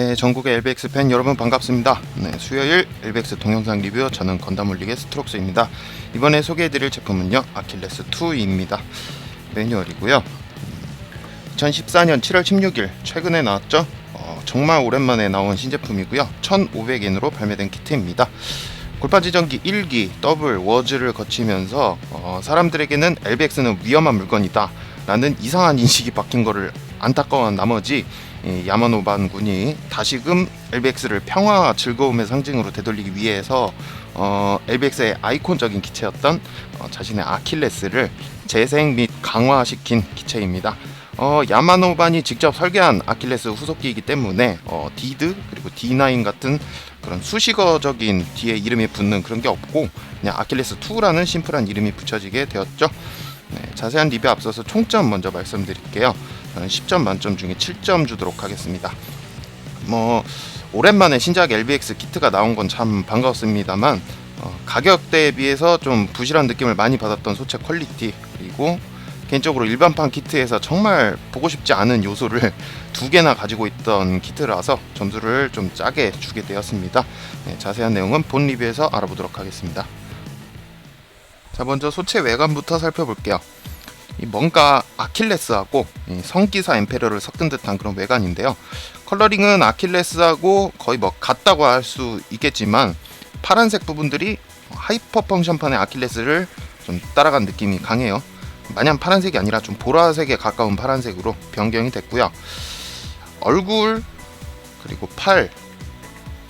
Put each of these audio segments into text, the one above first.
네, 전국의 LBX 팬 여러분 반갑습니다. 네, 수요일 LBX 동영상 리뷰 저는 건담올리의 스트록스입니다. 이번에 소개해드릴 제품은요 아킬레스 2입니다. 매뉴얼이고요. 2014년 7월 16일 최근에 나왔죠. 어, 정말 오랜만에 나온 신제품이고요. 1,500엔으로 발매된 키트입니다. 골판 지정기 1기 더블 워즈를 거치면서 어, 사람들에게는 LBX는 위험한 물건이다 라는 이상한 인식이 박힌 거를 안타까워한 나머지 이 야마노반 군이 다시금 LBX를 평화와 즐거움의 상징으로 되돌리기 위해서 어, LBX의 아이콘적인 기체였던 어, 자신의 아킬레스를 재생 및 강화시킨 기체입니다. 어, 야마노반이 직접 설계한 아킬레스 후속기이기 때문에 어, 디드 그리고 D9 같은 그런 수식어적인 뒤에 이름이 붙는 그런 게 없고 그냥 아킬레스 2라는 심플한 이름이 붙여지게 되었죠. 네, 자세한 리뷰 앞서서 총점 먼저 말씀드릴게요. 저는 10점 만점 중에 7점 주도록 하겠습니다. 뭐 오랜만에 신작 LBX 키트가 나온 건 참 반가웠습니다만 어, 가격대에 비해서 좀 부실한 느낌을 많이 받았던 소체 퀄리티 그리고 개인적으로 일반판 키트에서 정말 보고 싶지 않은 요소를 두 개나 가지고 있던 키트라서 점수를 좀 짜게 주게 되었습니다. 네, 자세한 내용은 본 리뷰에서 알아보도록 하겠습니다. 자 먼저 소체 외관부터 살펴볼게요. 이 뭔가 아킬레스하고 이 성기사 엠페러를 섞은 듯한 그런 외관인데요. 컬러링은 아킬레스하고 거의 뭐 같다고 할 수 있겠지만 파란색 부분들이 하이퍼 펑션판의 아킬레스를 좀 따라간 느낌이 강해요. 마냥 파란색이 아니라 좀 보라색에 가까운 파란색으로 변경이 됐고요. 얼굴 그리고 팔,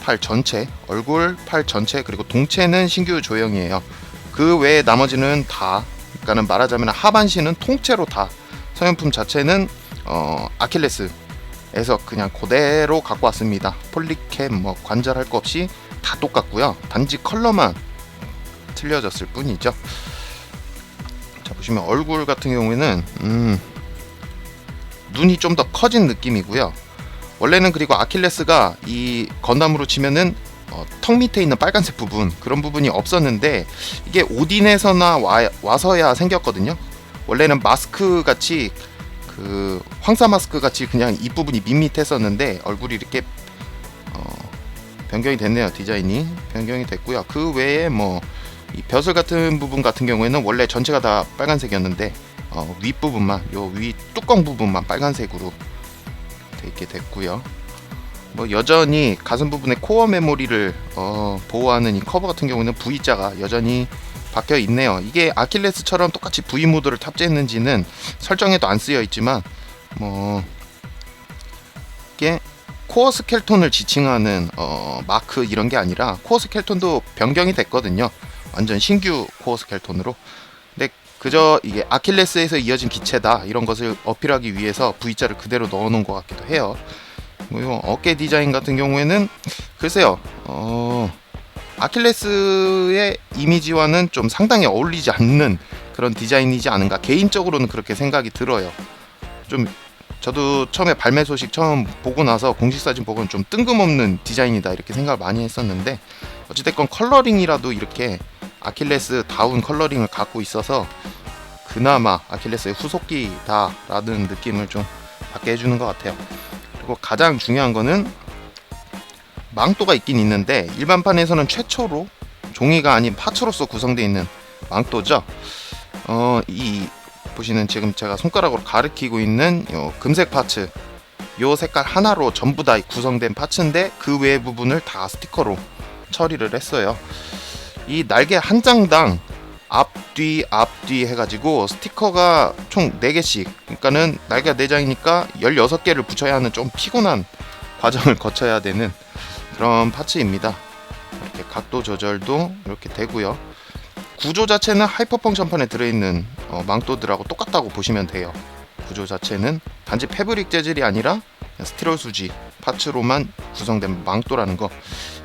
팔 전체, 얼굴, 팔 전체 그리고 동체는 신규 조형이에요. 그 외에 나머지는 다, 그러니까는 말하자면 하반신은 통째로 다 서현품 자체는 어, 아킬레스에서 그냥 그대로 갖고 왔습니다. 폴리캠 뭐 관절 할 거 없이 다 똑같고요. 단지 컬러만 틀려졌을 뿐이죠. 자 보시면 얼굴 같은 경우에는 음, 눈이 좀 더 커진 느낌이고요. 원래는 그리고 아킬레스가 이 건담으로 치면은 어, 턱 밑에 있는 빨간색 부분 그런 부분이 없었는데 이게 오딘에서나 와, 와서야 생겼거든요. 원래는 마스크 같이 그 황사 마스크 같이 그냥 이 부분이 밋밋했었는데 얼굴이 이렇게 어, 변경이 됐네요 디자인이 변경이 됐고요. 그 외에 뭐이 벼슬 같은 부분 같은 경우에는 원래 전체가 다 빨간색이었는데 어, 윗 부분만 요 위 뚜껑 부분만 빨간색으로 돼 있게 됐고요. 뭐 여전히 가슴 부분에 코어 메모리를 어, 보호하는 이 커버 같은 경우는 V자가 여전히 박혀 있네요. 이게 아킬레스처럼 똑같이 V 모드를 탑재했는지는 설정에도 안 쓰여 있지만 뭐 이게 코어 스켈톤을 지칭하는 어, 마크 이런 게 아니라 코어 스켈톤도 변경이 됐거든요. 완전 신규 코어 스켈톤으로. 근데 그저 이게 아킬레스에서 이어진 기체다 이런 것을 어필하기 위해서 V자를 그대로 넣어놓은 것 같기도 해요. 그리고 어깨 디자인 같은 경우에는 글쎄요, 어, 아킬레스의 이미지와는 좀 상당히 어울리지 않는 그런 디자인이지 않은가 개인적으로는 그렇게 생각이 들어요. 좀 저도 처음에 발매 소식 처음 보고 나서 공식 사진 보고는 좀 뜬금없는 디자인이다 이렇게 생각을 많이 했었는데 어찌됐건 컬러링이라도 이렇게 아킬레스 다운 컬러링을 갖고 있어서 그나마 아킬레스의 후속기다라는 느낌을 좀 받게 해주는 것 같아요. 그리고 가장 중요한 거는 망토가 있긴 있는데 일반판에서는 최초로 종이가 아닌 파츠로서 구성되어 있는 망토죠. 어, 이 보시는 지금 제가 손가락으로 가리키고 있는 요 금색 파츠 요 색깔 하나로 전부 다 구성된 파츠인데 그 외의 부분을 다 스티커로 처리를 했어요. 이 날개 한 장당 앞뒤 앞뒤 해가지고 스티커가 총 4개씩. 그러니까는 날개가 4장이니까 16개를 붙여야 하는 좀 피곤한 과정을 거쳐야 되는 그런 파츠입니다. 이렇게 각도 조절도 이렇게 되고요. 구조 자체는 하이퍼 펑션판에 들어있는 어, 망토들하고 똑같다고 보시면 돼요. 구조 자체는 단지 패브릭 재질이 아니라 스티롤 수지 파츠로만 구성된 망토라는 거.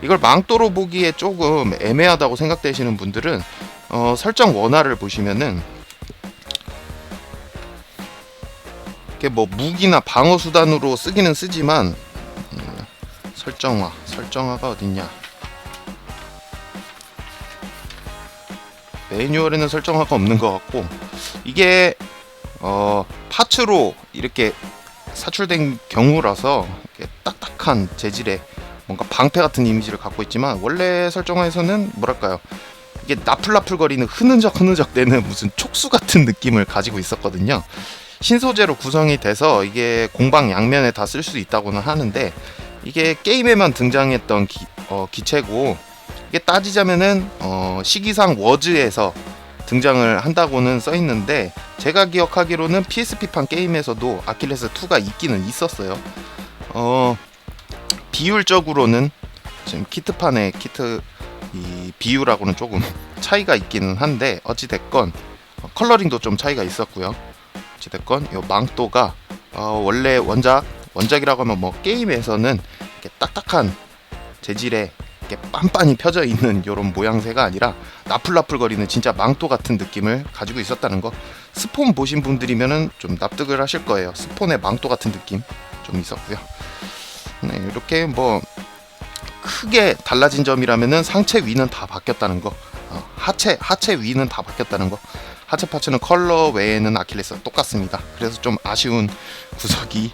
이걸 망토로 보기에 조금 애매하다고 생각되시는 분들은 어, 설정 원화를 보시면은 이게 뭐 무기나 방어 수단으로 쓰기는 쓰지만 음, 설정화 설정화가 어딨냐? 매뉴얼에는 설정화가 없는 것 같고 이게 어, 파츠로 이렇게 사출된 경우라서 이렇게 딱딱한 재질의 뭔가 방패 같은 이미지를 갖고 있지만 원래 설정화에서는 뭐랄까요 이게 나풀나풀거리는 흐느적 흐느적 대는 무슨 촉수 같은 느낌을 가지고 있었거든요. 신소재로 구성이 돼서 이게 공방 양면에 다 쓸 수 있다고는 하는데 이게 게임에만 등장했던 기, 어, 기체고 이게 따지자면은 어, 시기상 워즈에서 등장을 한다고는 써 있는데 제가 기억하기로는 PSP판 게임에서도 아킬레스 2가 있기는 있었어요. 어, 비율적으로는 지금 키트판의 키트 이 비율하고는 조금 차이가 있기는 한데 어찌 됐건 어, 컬러링도 좀 차이가 있었고요. 어찌 됐건 이 망토가 어, 원래 원작 원작이라고 하면 뭐 게임에서는 딱딱한 재질의 이렇게 빤빤히 펴져 있는 이런 모양새가 아니라 나풀나풀거리는 진짜 망토 같은 느낌을 가지고 있었다는 거 스폰 보신 분들이면은 좀 납득을 하실 거예요. 스폰의 망토 같은 느낌 좀 있었고요. 네, 이렇게 뭐 크게 달라진 점이라면은 상체 위는 다 바뀌었다는 거, 어, 하체 하체 위는 다 바뀌었다는 거. 하체 파츠는 컬러 외에는 아킬레스가 똑같습니다. 그래서 좀 아쉬운 구석이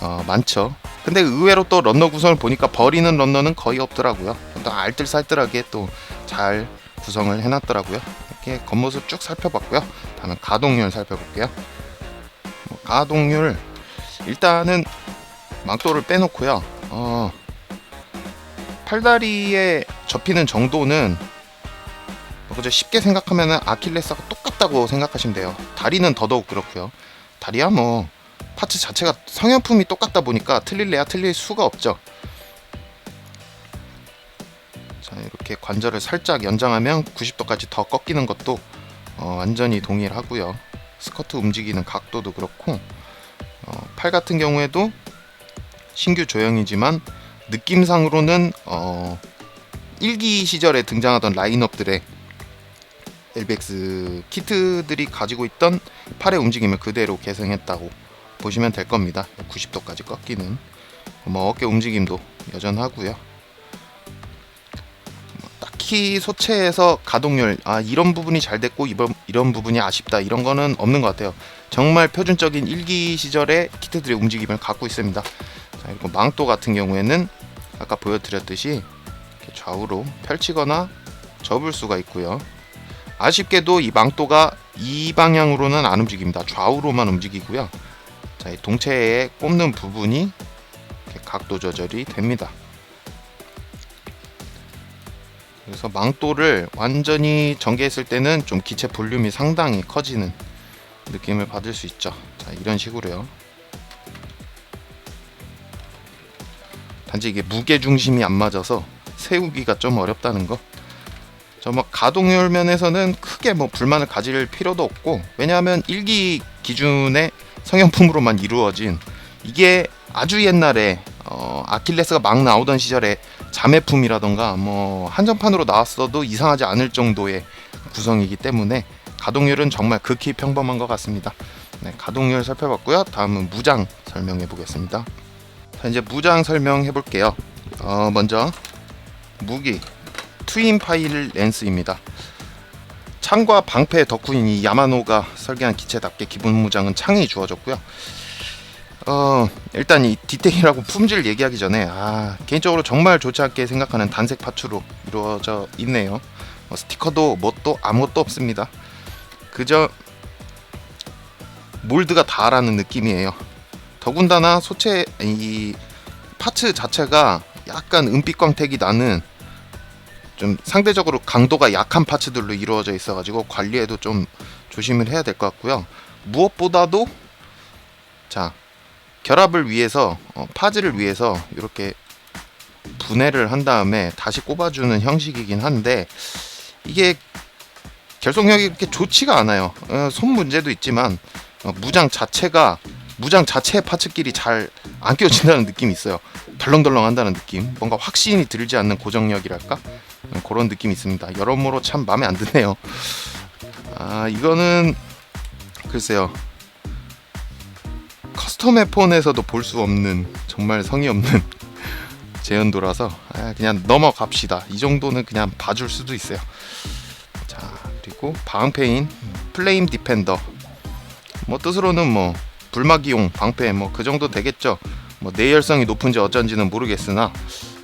어, 많죠. 근데 의외로 또 런너 구성을 보니까 버리는 런너는 거의 없더라고요. 또 알뜰살뜰하게 또 잘 구성을 해놨더라고요. 이렇게 겉모습 쭉 살펴봤고요. 다음은 가동률 살펴볼게요. 뭐 가동률 일단은 망토를 빼놓고요. 어, 팔다리에 접히는 정도는 뭐 그저 쉽게 생각하면 아킬레스가 똑같다고 생각하시면 돼요. 다리는 더더욱 그렇고요. 다리야 뭐 파츠 자체가 성형품이 똑같다 보니까 틀릴래야 틀릴 수가 없죠. 자 이렇게 관절을 살짝 연장하면 90도까지 더 꺾이는 것도 어, 완전히 동일하고요. 스커트 움직이는 각도도 그렇고 어, 팔 같은 경우에도 신규 조형이지만 느낌상으로는 어, 1기 시절에 등장하던 라인업들의 엘벡스 키트들이 가지고 있던 팔의 움직임을 그대로 계승했다고 보시면 될 겁니다. 90도까지 꺾이는 뭐 어깨 움직임도 여전하고요. 뭐 딱히 소체에서 가동률 아 이런 부분이 잘 됐고 이번 이런 부분이 아쉽다 이런 거는 없는 것 같아요. 정말 표준적인 일기 시절의 키트들의 움직임을 갖고 있습니다. 자 그리고 망토 같은 경우에는 아까 보여드렸듯이 좌우로 펼치거나 접을 수가 있고요. 아쉽게도 이 망토가 이 방향으로는 안 움직입니다. 좌우로만 움직이고요. 자, 이 동체에 꼽는 부분이 각도 조절이 됩니다. 그래서 망토를 완전히 전개했을 때는 좀 기체 볼륨이 상당히 커지는 느낌을 받을 수 있죠. 자, 이런 식으로요. 단지 이게 무게 중심이 안 맞아서 세우기가 좀 어렵다는 거. 저 뭐 가동률 면에서는 크게 뭐 불만을 가질 필요도 없고 왜냐하면 일기 기준의 성형품으로만 이루어진 이게 아주 옛날에 어, 아킬레스가 막 나오던 시절에 자매품이라던가 뭐 한정판으로 나왔어도 이상하지 않을 정도의 구성이기 때문에 가동률은 정말 극히 평범한 것 같습니다. 네, 가동률 살펴봤고요. 다음은 무장 설명해 보겠습니다. 자, 이제 무장 설명해 볼게요. 어, 먼저 무기 트윈 파일 렌스입니다. 창과 방패 덕후인 이 야마노가 설계한 기체답게 기본 무장은 창이 주어졌고요. 어 일단 이 디테일하고 품질 얘기하기 전에 아 개인적으로 정말 좋지 않게 생각하는 단색 파츠로 이루어져 있네요. 뭐 스티커도 뭣도 아무것도 없습니다. 그저 몰드가 다라는 느낌이에요. 더군다나 소체 이 파츠 자체가 약간 은빛 광택이 나는 좀 상대적으로 강도가 약한 파츠들로 이루어져 있어가지고 관리에도 좀 조심을 해야 될 것 같고요. 무엇보다도 자 결합을 위해서 어, 파즈를 위해서 이렇게 분해를 한 다음에 다시 꼽아주는 형식이긴 한데 이게 결속력이 그렇게 좋지가 않아요. 어, 손 문제도 있지만 어, 무장 자체가 무장 자체의 파츠끼리 잘 안 끼워진다는 느낌이 있어요. 덜렁덜렁 한다는 느낌. 뭔가 확신이 들지 않는 고정력이랄까? 음, 그런 느낌이 있습니다. 여러모로 참 마음에 안 드네요. 아, 이거는 글쎄요. 커스텀 폰에서도 볼 수 없는 정말 성의 없는 제연도라서 아, 그냥 넘어갑시다. 이 정도는 그냥 봐줄 수도 있어요. 자, 그리고 방패인 플레임 디펜더. 뭐 뜻으로는 뭐 불막이용 방패 뭐 그 정도 되겠죠. 뭐 내열성이 높은지 어쩐지는 모르겠으나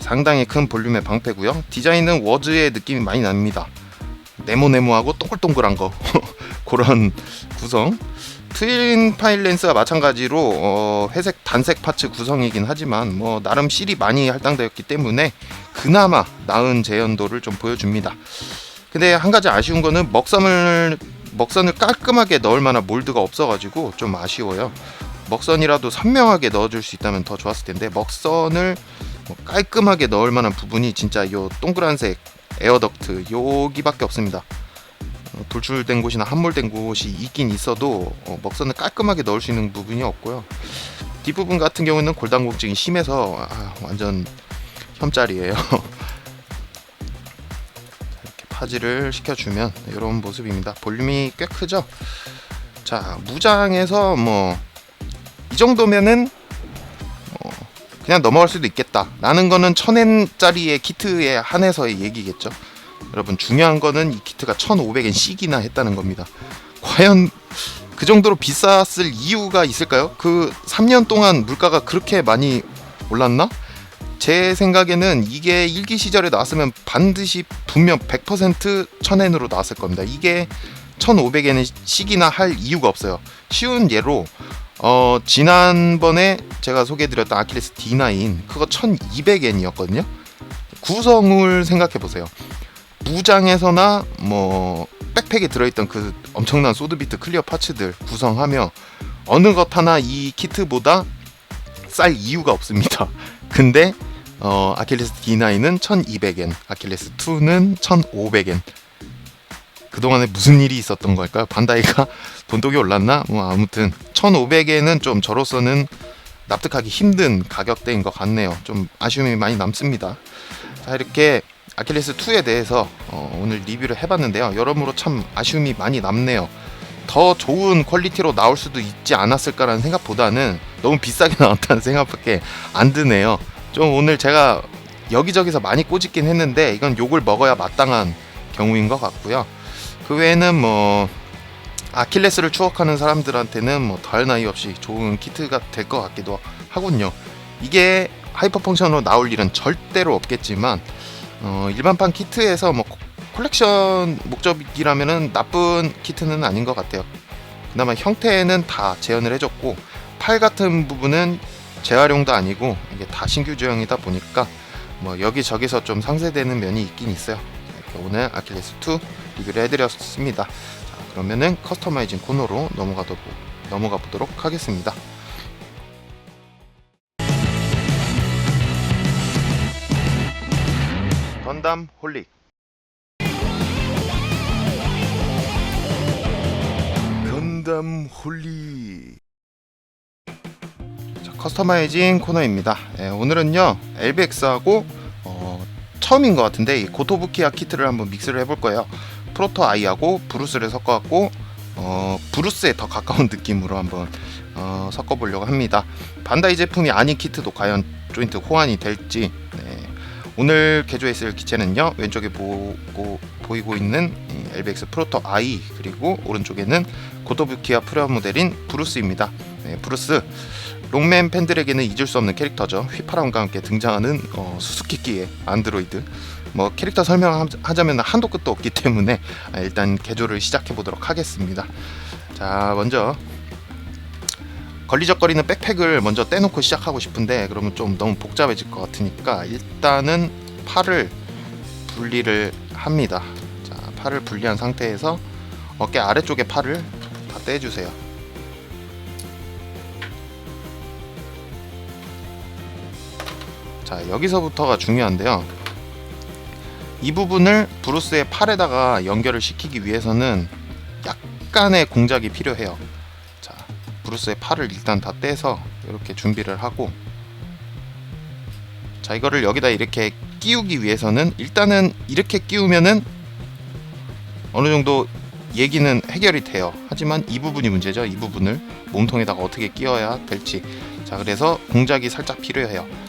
상당히 큰 볼륨의 방패고요. 디자인은 워즈의 느낌이 많이 납니다. 네모네모하고 동글동글한 거 그런 구성. 트윈 파일 렌스와 마찬가지로 어, 회색 단색 파츠 구성이긴 하지만 뭐 나름 실이 많이 할당되었기 때문에 그나마 나은 재현도를 좀 보여줍니다. 근데 한 가지 아쉬운 거는 먹선을 먹선을 깔끔하게 넣을 만한 몰드가 없어가지고 좀 아쉬워요. 먹선이라도 선명하게 넣어줄 수 있다면 더 좋았을 텐데 먹선을 뭐 깔끔하게 넣을 만한 부분이 진짜 요 동그란색 에어덕트 여기밖에 없습니다. 어, 돌출된 곳이나 함몰된 곳이 있긴 있어도 어, 먹선을 깔끔하게 넣을 수 있는 부분이 없고요. 뒷부분 같은 경우는 골단공증이 심해서 아, 완전 혐짤이에요. 파지를 시켜주면 이런 모습입니다. 볼륨이 꽤 크죠? 자 무장에서 뭐 이 정도면은 어, 그냥 넘어갈 수도 있겠다. 라는 거는 천엔짜리의 키트에 한해서의 얘기겠죠. 여러분 중요한 거는 이 키트가 1,500엔 씩이나 했다는 겁니다. 과연 그 정도로 비쌌을 이유가 있을까요? 그 3년 동안 물가가 그렇게 많이 올랐나? 제 생각에는 이게 일기 시절에 나왔으면 반드시 분명 100% 1000엔으로 나왔을 겁니다. 이게 1500엔은 씩이나 할 이유가 없어요. 쉬운 예로 어 지난번에 제가 소개해드렸던 아킬레스 D9 그거 1200엔이었거든요. 구성을 생각해 보세요. 무장에서나 뭐 백팩에 들어있던 그 엄청난 소드비트 클리어 파츠들 구성하며 어느 것 하나 이 키트보다 쌀 이유가 없습니다. 근데 어, 아킬레스 D9은 1200엔, 아킬레스 2는 1500엔. 그동안에 무슨 일이 있었던 걸까요? 반다이가 돈독이 올랐나? 뭐 아무튼 1500엔은 좀 저로서는 납득하기 힘든 가격대인 것 같네요. 좀 아쉬움이 많이 남습니다. 자 이렇게 아킬레스 2에 대해서 어, 오늘 리뷰를 해봤는데요. 여러모로 참 아쉬움이 많이 남네요. 더 좋은 퀄리티로 나올 수도 있지 않았을까라는 생각보다는 너무 비싸게 나왔다는 생각밖에 안 드네요. 좀 오늘 제가 여기저기서 많이 꼬집긴 했는데 이건 욕을 먹어야 마땅한 경우인 것 같고요. 그 외에는 뭐 아킬레스를 추억하는 사람들한테는 뭐 더할 나위 없이 좋은 키트가 될 것 같기도 하군요. 이게 하이퍼 펑션으로 나올 일은 절대로 없겠지만 어, 일반판 키트에서 뭐 콜렉션 목적이라면은 나쁜 키트는 아닌 것 같아요. 그나마 형태는 다 재현을 해줬고 팔 같은 부분은 재활용도 아니고 이게 다 신규 주형이다 보니까 뭐 여기저기서 좀 상쇄되는 면이 있긴 있어요. 오늘 아킬레스 2 리뷰를 해드렸습니다. 자, 그러면은 커스터마이징 코너로 넘어가도 넘어가 보도록 하겠습니다. 건담 홀릭 건담 홀릭 자, 커스터마이징 코너입니다. 예, 오늘은요 LBX하고 어, 처음인 것 같은데 이 고토부키아 키트를 한번 믹스를 해볼 거예요. 프로토 아이하고 브루스를 섞어갖고 어, 브루스에 더 가까운 느낌으로 한번 어, 섞어보려고 합니다. 반다이 제품이 아닌 키트도 과연 조인트 호환이 될지 네. 오늘 개조했을 기체는요 왼쪽에 보고 보이고 있는 이 LBX 프로토 I 그리고 오른쪽에는 고토부키아 프레어 모델인 브루스입니다. 네, 브루스 롱맨 팬들에게는 잊을 수 없는 캐릭터죠. 휘파람과 함께 등장하는 어, 수수께끼의 안드로이드. 뭐 캐릭터 설명하자면 한도 끝도 없기 때문에 아, 일단 개조를 시작해 보도록 하겠습니다. 자 먼저 걸리적거리는 백팩을 먼저 떼놓고 시작하고 싶은데 그러면 좀 너무 복잡해질 것 같으니까 일단은 팔을 분리를 합니다. 자 팔을 분리한 상태에서 어깨 아래쪽에 팔을 다 떼주세요. 자 여기서부터가 중요한데요. 이 부분을 브루스의 팔에다가 연결을 시키기 위해서는 약간의 공작이 필요해요. 자 브루스의 팔을 일단 다 떼서 이렇게 준비를 하고 자 이거를 여기다 이렇게 끼우기 위해서는 일단은 이렇게 끼우면은 어느 정도 얘기는 해결이 돼요. 하지만 이 부분이 문제죠. 이 부분을 몸통에다가 어떻게 끼워야 될지. 자 그래서 공작이 살짝 필요해요.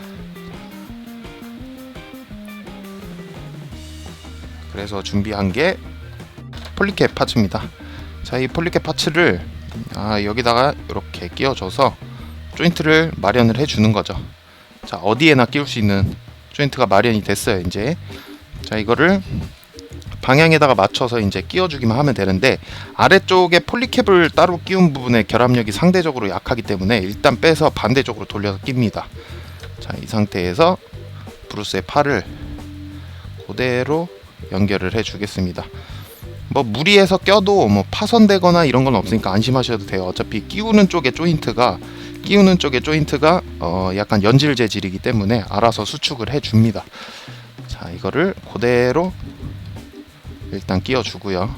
그래서 준비한 게 폴리캡 파츠입니다. 자, 이 폴리캡 파츠를 아, 여기다가 이렇게 끼워줘서 조인트를 마련을 해주는 거죠. 자 어디에나 끼울 수 있는 조인트가 마련이 됐어요. 이제 자 이거를 방향에다가 맞춰서 이제 끼워주기만 하면 되는데 아래쪽에 폴리캡을 따로 끼운 부분에 결합력이 상대적으로 약하기 때문에 일단 빼서 반대쪽으로 돌려서 낍니다. 자 이 상태에서 브루스의 팔을 그대로 연결을 해 주겠습니다. 뭐 무리해서 껴도 뭐 파손되거나 이런 건 없으니까 안심하셔도 돼요. 어차피 끼우는 쪽의 조인트가 끼우는 쪽의 조인트가 어 약간 연질 재질이기 때문에 알아서 수축을 해 줍니다. 자 이거를 그대로 일단 끼워 주고요.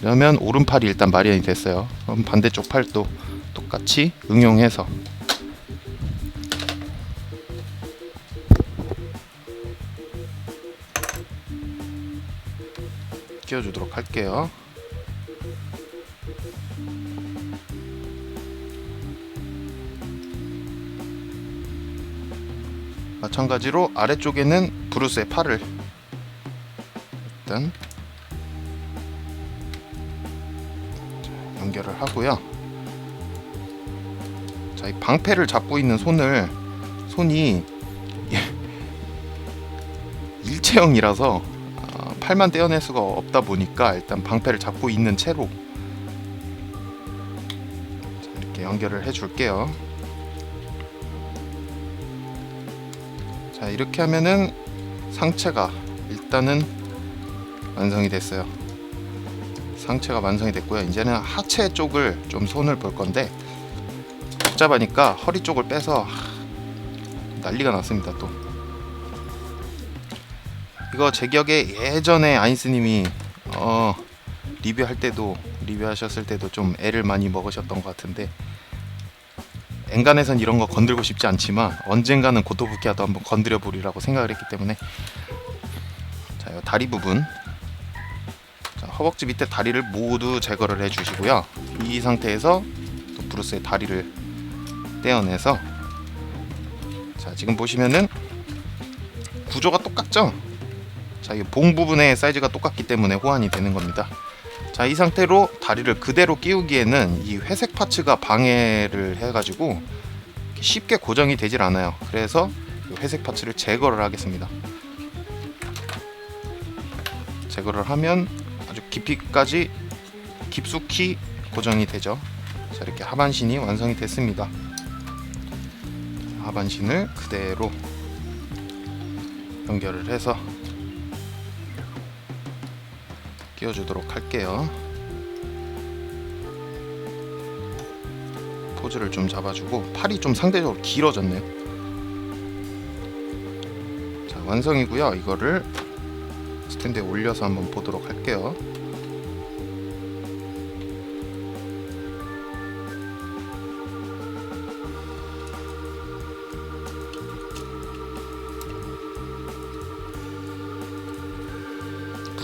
그러면 오른팔이 일단 마련이 됐어요. 그럼 반대쪽 팔도 똑같이 응용해서 끼워주도록 할게요. 마찬가지로 아래쪽에는 브루스의 팔을 일단 자, 연결을 하고요. 자, 이 방패를 잡고 있는 손을 손이 일체형이라서 아, 팔만 떼어낼 수가 없다 보니까 일단 방패를 잡고 있는 채로 자, 이렇게 연결을 해 줄게요. 자 이렇게 하면은 상체가 일단은 완성이 됐어요. 상체가 완성이 됐고요. 이제는 하체 쪽을 좀 손을 볼 건데 복잡하니까 허리 쪽을 빼서 난리가 났습니다. 또 이거 제 기억에 예전에 아인스님이 어, 리뷰할 때도 리뷰하셨을 때도 좀 애를 많이 먹으셨던 것 같은데 엔간에선 이런 거 건들고 싶지 않지만 언젠가는 고토부키아도 한번 건드려 보리라고 생각을 했기 때문에 자, 이 다리 부분 자, 허벅지 밑에 다리를 모두 제거를 해주시고요. 이 상태에서 또 브루스의 다리를 떼어내서 자 지금 보시면은 구조가 똑같죠? 자, 이 봉 부분의 사이즈가 똑같기 때문에 호환이 되는 겁니다. 자, 이 상태로 다리를 그대로 끼우기에는 이 회색 파츠가 방해를 해가지고 쉽게 고정이 되질 않아요. 그래서 이 회색 파츠를 제거를 하겠습니다. 제거를 하면 아주 깊이까지 깊숙이 고정이 되죠. 자, 이렇게 하반신이 완성이 됐습니다. 하반신을 그대로 연결을 해서 끼워주도록 할게요. 포즈를 좀 잡아주고 팔이 좀 상대적으로 길어졌네요. 자 완성이고요. 이거를 스탠드에 올려서 한번 보도록 할게요.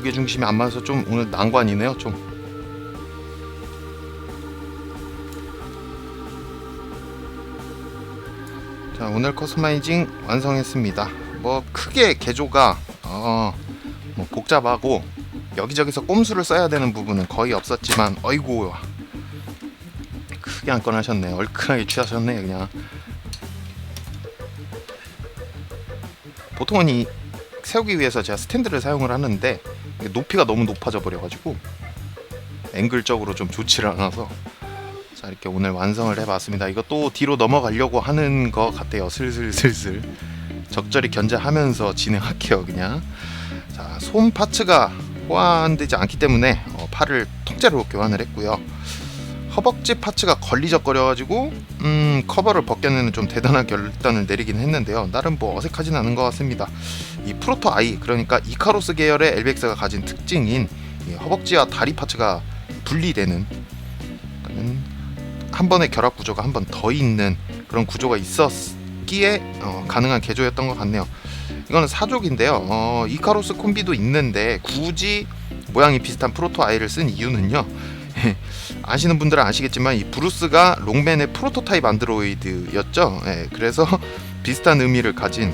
무게 중심이 안 맞아서 좀 오늘 난관이네요. 좀. 자 오늘 커스터마이징 완성했습니다. 뭐 크게 개조가 어, 뭐 복잡하고 여기저기서 꼼수를 써야 되는 부분은 거의 없었지만 어이구 크게 안 꺼내셨네. 얼큰하게 취하셨네 그냥. 보통은 이 세우기 위해서 제가 스탠드를 사용을 하는데 이게 높이가 너무 높아져 버려가지고 앵글적으로 좀 좋지를 않아서 자 이렇게 오늘 완성을 해봤습니다. 이거 또 뒤로 넘어가려고 하는 것 같아요. 슬슬슬슬 적절히 견제하면서 진행할게요. 그냥 자 손 파츠가 호환되지 않기 때문에 어, 팔을 통째로 교환을 했고요. 허벅지 파츠가 걸리적거려가지고 음, 커버를 벗겨내는 좀 대단한 결단을 내리긴 했는데요. 나름 뭐 어색하진 않은 것 같습니다. 이 프로토 아이 그러니까 이카로스 계열의 엘벡스가 가진 특징인 이 허벅지와 다리 파츠가 분리되는 한 번의 결합 구조가 한 번 더 있는 그런 구조가 있었기에 어, 가능한 개조였던 것 같네요. 이거는 사족인데요. 어, 이카로스 콤비도 있는데 굳이 모양이 비슷한 프로토 아이를 쓴 이유는요. 아시는 분들은 아시겠지만 이 브루스가 롱맨의 프로토타입 안드로이드였죠. 예, 그래서 비슷한 의미를 가진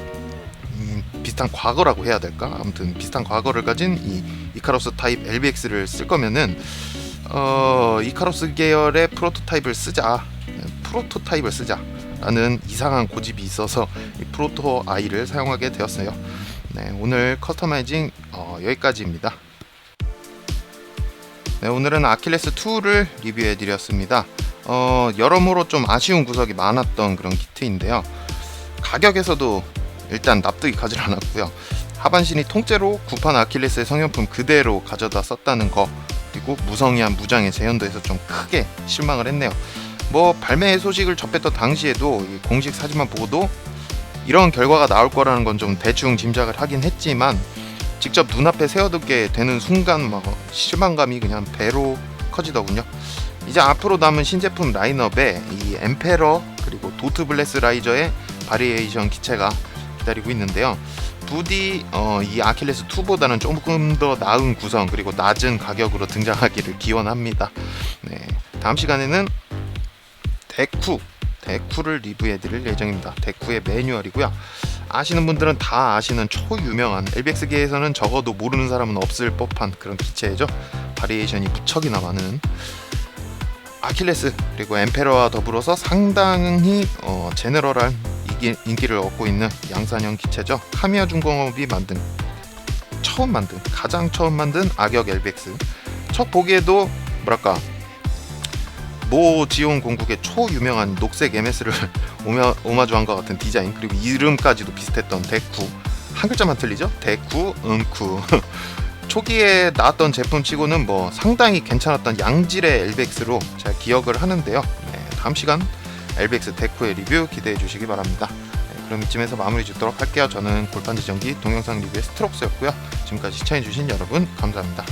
음, 비슷한 과거라고 해야 될까? 아무튼 비슷한 과거를 가진 이 이카로스 타입 LBX를 쓸 거면은 어, 이카로스 계열의 프로토타입을 쓰자. 예, 프로토타입을 쓰자. 라는 이상한 고집이 있어서 이 프로토 I를 사용하게 되었어요. 네, 오늘 커스터마이징 어, 여기까지입니다. 네, 오늘은 아킬레스 2를 리뷰해 드렸습니다. 어, 여러모로 좀 아쉬운 구석이 많았던 그런 키트인데요. 가격에서도 일단 납득이 가질 않았고요. 하반신이 통째로 구판 아킬레스의 성형품 그대로 가져다 썼다는 거 그리고 무성의한 무장의 재현도에서 좀 크게 실망을 했네요. 뭐 발매 소식을 접했던 당시에도 이 공식 사진만 보고도 이런 결과가 나올 거라는 건 좀 대충 짐작을 하긴 했지만 직접 눈앞에 세워두게 되는 순간 막 실망감이 그냥 배로 커지더군요. 이제 앞으로 남은 신제품 라인업에 이 엠페러 그리고 도트 블레스 라이저의 바리에이션 기체가 기다리고 있는데요. 부디 어, 이 아킬레스 2보다는 조금 더 나은 구성 그리고 낮은 가격으로 등장하기를 기원합니다. 네, 다음 시간에는 데쿠 데쿠를 리뷰해드릴 예정입니다. 데쿠의 매뉴얼이고요. 아시는 분들은 다 아시는 초유명한 LBX계에서는 적어도 모르는 사람은 없을 법한 그런 기체죠. 바리에이션이 무척이나 많은 아킬레스 그리고 엠페러와 더불어서 상당히 어, 제너럴한 이기, 인기 를 얻고 있는 양산형 기체죠. 카미야 중공업이 만든 처음 만든 가장 처음 만든 악역 LBX 첫 보기에도 뭐랄까 모 지온 공국의 초유명한 녹색 MS를 오마, 오마 주한 것 같은 디자인 그리고 이름까지도 비슷했던 데쿠 한 글자만 틀리죠? 데쿠 은쿠 초기에 나왔던 제품치고는 뭐 상당히 괜찮았던 양질의 LBX로 잘 기억을 하는데요. 네, 다음 시간 LBX 데쿠의 리뷰 기대해 주시기 바랍니다. 네, 그럼 이쯤에서 마무리 짓도록 할게요. 저는 골판지전기 동영상 리뷰의 스트록스였고요. 지금까지 시청해 주신 여러분 감사합니다.